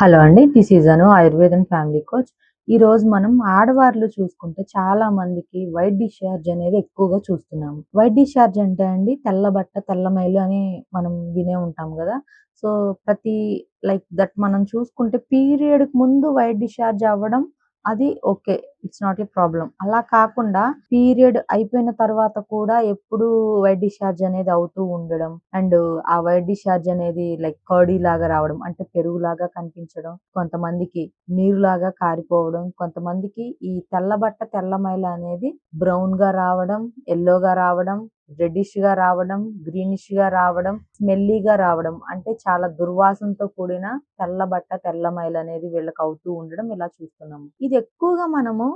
Hello అండి. This is అను ఆయుర్వేదం family coach. ఈరోజు మనం ఆడవారిలో చూసుకుంటే చాలా మందికి వైట్ డిశ్చార్జ్ అనేది ఎక్కువగా చూస్తున్నాము. వైట్ డిశ్చార్జ్ అంటే అండి తెల్ల బట్ట, తెల్ల మైలు అని మనం వినే ఉంటాం కదా సో, ప్రతి లైక్ దట్ మనం చూసుకుంటే పీరియడ్‌కి ముందు వైట్ డిశ్చార్జ్ అవ్వడం అది okay. It's not a problem అలా కాకుండా పీరియడ్ అయిపోయిన తర్వాత కూడా ఎప్పుడు వైట్ డిశ్చార్జ్ అనేది అవుతూ ఉండడం. అండ్ ఆ వైట్ డిశ్చార్జ్ అనేది లైక్ కర్డీ లాగా రావడం. అంటే పెరుగులాగా కనిపించడం. కొంతమందికి నీరులాగా కారిపోవడం. కొంతమందికి ఈ తెల్ల బట్ట, తెల్ల మైల అనేది బ్రౌన్గా రావడం, ఎల్లోగా రావడం, రెడ్డిష్‌గా రావడం, గ్రీనిష్‌గా రావడం, స్మెల్లీగా రావడం. అంటే చాలా దుర్వాసనతో కూడిన తెల్ల బట్ట, తెల్ల మైల్ అనేది వీళ్ళకి అవుతూ ఉండడం ఇలా చూస్తున్నాము. ఇది ఎక్కువగా మనము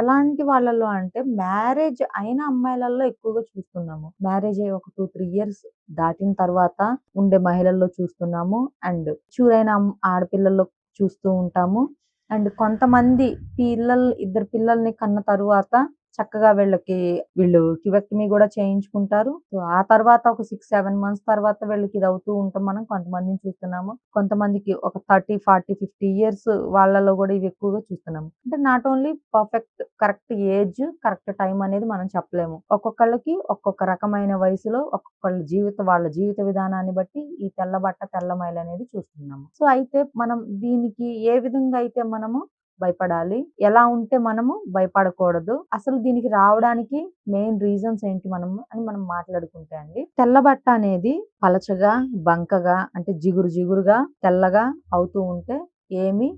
ఎలాంటి వాళ్ళలో అంటే మ్యారేజ్ అయిన అమ్మాయిలలో ఎక్కువగా చూస్తున్నాము. మ్యారేజ్ అయ్యి ఒక 2, 3 ఇయర్స్ దాటిన తర్వాత ఉండే మహిళల్లో చూస్తున్నాము. అండ్ చూరైన ఆడపిల్లల్లో చూస్తూ ఉంటాము. అండ్ కొంతమంది పిల్లలు ఇద్దరు పిల్లల్ని కన్న తరువాత చక్కగా వీళ్ళకి వీళ్ళు ట్యూబెక్టమీ కూడా చేయించుకుంటారు. సో, ఆ తర్వాత ఒక 6, 7 మంత్స్ తర్వాత వీళ్ళకి ఇది అవుతూ ఉంటాం మనం కొంతమందిని చూస్తున్నాము. కొంతమందికి ఒక 30, 40, 50 ఇయర్స్ వాళ్ళలో కూడా ఇవి ఎక్కువగా చూస్తున్నాము. అంటే not only perfect correct age, correct time అనేది మనం చెప్పలేము. ఒక్కొక్కళ్ళకి ఒక్కొక్క రకమైన వయసులో ఒక్కొక్కళ్ళ జీవిత వాళ్ళ జీవిత విధానాన్ని బట్టి ఈ తెల్ల బట్ట, తెల్ల మైలు అనేది చూస్తున్నాము. సో, అయితే మనం దీనికి ఏ విధంగా అయితే మనము భయపడాలి? ఎలా ఉంటే మనము భయపడకూడదు? అసలు దీనికి రావడానికి మెయిన్ రీజన్స్ ఏంటి మనము అని మనం మాట్లాడుకుంటే అండి. తెల్లబట్ట అనేది పలచగా, బంకగా అంటే జిగురు జిగురుగా, తెల్లగా అవుతూ ఉంటే ఏమి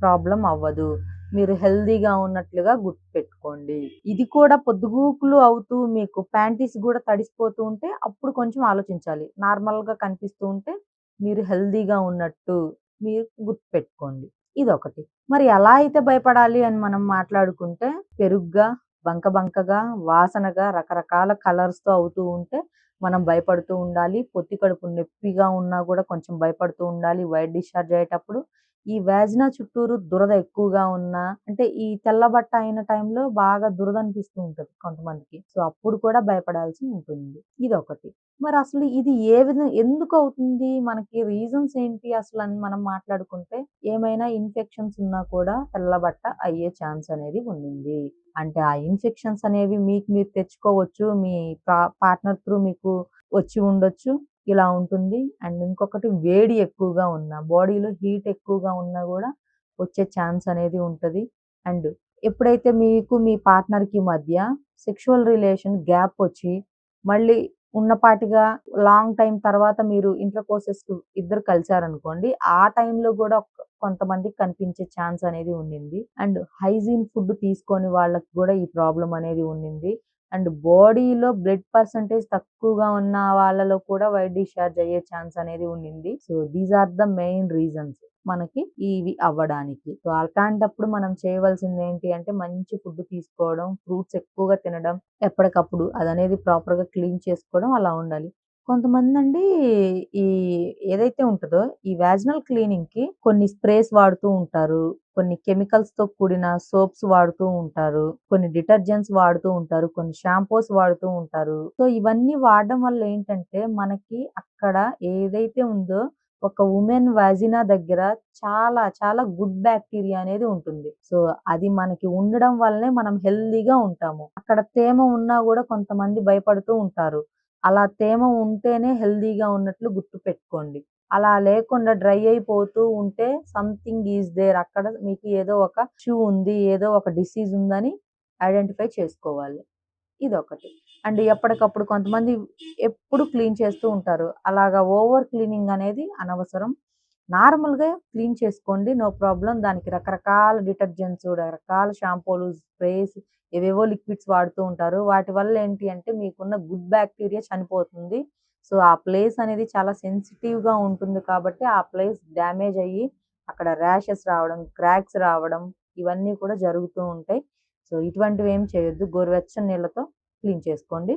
ప్రాబ్లమ్ అవ్వదు. మీరు హెల్తీగా ఉన్నట్లుగా గుర్తుపెట్టుకోండి. ఇది కూడా పొద్దుగూకులు అవుతూ మీకు ప్యాంటీస్ కూడా తడిసిపోతూ ఉంటే అప్పుడు కొంచెం ఆలోచించాలి. నార్మల్‌గా కనిపిస్తూ ఉంటే మీరు హెల్తీగా ఉన్నట్టు మీరు గుర్తుపెట్టుకోండి. ఇదొకటి. మరి ఎలా అయితే భయపడాలి అని మనం మాట్లాడుకుంటే పెరుగ్గా, బంక బంకగా, వాసనగా, రకరకాల కలర్స్‌తో అవుతూ ఉంటే మనం భయపడుతూ ఉండాలి. పొత్తి కడుపు నొప్పిగా ఉన్నా కూడా కొంచెం భయపడుతూ ఉండాలి వైట్ డిశ్చార్జ్ అయ్యేటప్పుడు. ఈ వ్యాజినా చుట్టూరు దురద ఎక్కువగా ఉన్నా అంటే ఈ తెల్లబట్ట అయిన టైంలో బాగా దురద అనిపిస్తూ ఉంటుంది కొంతమందికి. సో, అప్పుడు కూడా భయపడాల్సి ఉంటుంది. ఇది ఒకటి మరి అసలు ఇది ఏ విధం ఎందుకు అవుతుంది? మనకి రీజన్స్ ఏంటి అసలని మనం మాట్లాడుకుంటే ఏమైనా ఇన్ఫెక్షన్స్ ఉన్నా కూడా తెల్లబట్ట అయ్యే ఛాన్స్ అనేది ఉండింది. అంటే ఆ ఇన్ఫెక్షన్స్ అనేవి మీకు మీరు తెచ్చుకోవచ్చు. మీ పార్ట్నర్ త్రూ మీకు వచ్చి ఉండొచ్చు. ఇలా ఉంటుంది. అండ్ ఇంకొకటి వేడి ఎక్కువగా ఉన్న బాడీలో హీట్ ఎక్కువగా ఉన్నా కూడా వచ్చే ఛాన్స్ అనేది ఉంటుంది అండ్ ఎప్పుడైతే మీకు మీ పార్ట్నర్‌కి మధ్య సెక్షువల్ రిలేషన్ గ్యాప్ వచ్చి మళ్ళీ ఉన్నపాటిగా లాంగ్ టైం తర్వాత మీరు ఇంటర్ కోసెస్ ఇద్దరు కలిసారనుకోండి. ఆ టైంలో కూడా కొంతమందికి కనిపించే ఛాన్స్ అనేది ఉండింది. అండ్ హైజీన్ ఫుడ్ తీసుకొని వాళ్ళకి కూడా ఈ ప్రాబ్లం అనేది ఉండింది. అండ్ బాడీలో బ్లడ్ పర్సెంటేజ్ తక్కువగా ఉన్న వాళ్ళలో కూడా వైట్ డిశ్చార్జ్ అయ్యే ఛాన్స్ అనేది ఉండింది. So, these are the main reasons మనకి ఇవి అవ్వడానికి. సో, అలాంటప్పుడు మనం చేయవలసింది ఏంటి అంటే మంచి ఫుడ్ తీసుకోవడం, ఫ్రూట్స్ ఎక్కువగా తినడం, ఎప్పటికప్పుడు అదనేది ప్రాపర్‌గా క్లీన్ చేసుకోవడం అలా ఉండాలి. కొంతమంది అండి ఈ ఏదైతే ఉంటదో ఈ వాజినల్ క్లీనింగ్‌కి కొన్ని స్ప్రేస్ వాడుతూ ఉంటారు. కొన్ని కెమికల్స్తో కూడిన సోప్స్ వాడుతూ ఉంటారు. కొన్ని డిటర్జెంట్స్ వాడుతూ ఉంటారు. కొన్ని షాంపూస్ వాడుతూ ఉంటారు. సో, ఇవన్నీ వాడడం వల్ల ఏంటంటే మనకి అక్కడ ఏదైతే ఉందో ఒక ఉమెన్ వాజినా దగ్గర చాలా చాలా గుడ్ బ్యాక్టీరియా అనేది ఉంటుంది. సో, అది మనకి ఉండడం వల్లనే మనం హెల్దీగా ఉంటాము. అక్కడ తేమ ఉన్నా కూడా కొంతమంది భయపడుతూ ఉంటారు. అలా తేమ ఉంటేనే హెల్తీగా ఉన్నట్లు గుర్తు పెట్టుకోండి అలా లేకుండా డ్రై అయిపోతూ ఉంటే సంథింగ్ ఈస్ దేర్ అక్కడ మీకు ఏదో ఒక షూ ఉంది. ఏదో ఒక డిసీజ్ ఉందని ఐడెంటిఫై చేసుకోవాలి. ఇదొకటి. అండ్ ఎప్పటికప్పుడు కొంతమంది ఎప్పుడు క్లీన్ చేస్తూ ఉంటారు. అలాగా ఓవర్ క్లీనింగ్ అనేది అనవసరం. నార్మల్‌గా క్లీన్ చేసుకోండి. నో ప్రాబ్లం దానికి రకరకాల డిటర్జెంట్స్, రకరకాల షాంపూలు, స్ప్రేస్ ఏవేవో లిక్విడ్స్ వాడుతూ ఉంటారు. వాటి వల్ల ఏంటి అంటే మీకున్న గుడ్ బ్యాక్టీరియా చనిపోతుంది. సో, ఆ ప్లేస్ అనేది చాలా సెన్సిటివ్‌గా ఉంటుంది కాబట్టి ఆ ప్లేస్ డ్యామేజ్ అయ్యి అక్కడ ర్యాషెస్ రావడం, క్రాక్స్ రావడం ఇవన్నీ కూడా జరుగుతూ ఉంటాయి. సో, ఇటువంటివి ఏం చేయొద్దు. గోరువెచ్చని నీళ్ళతో క్లీన్ చేసుకోండి.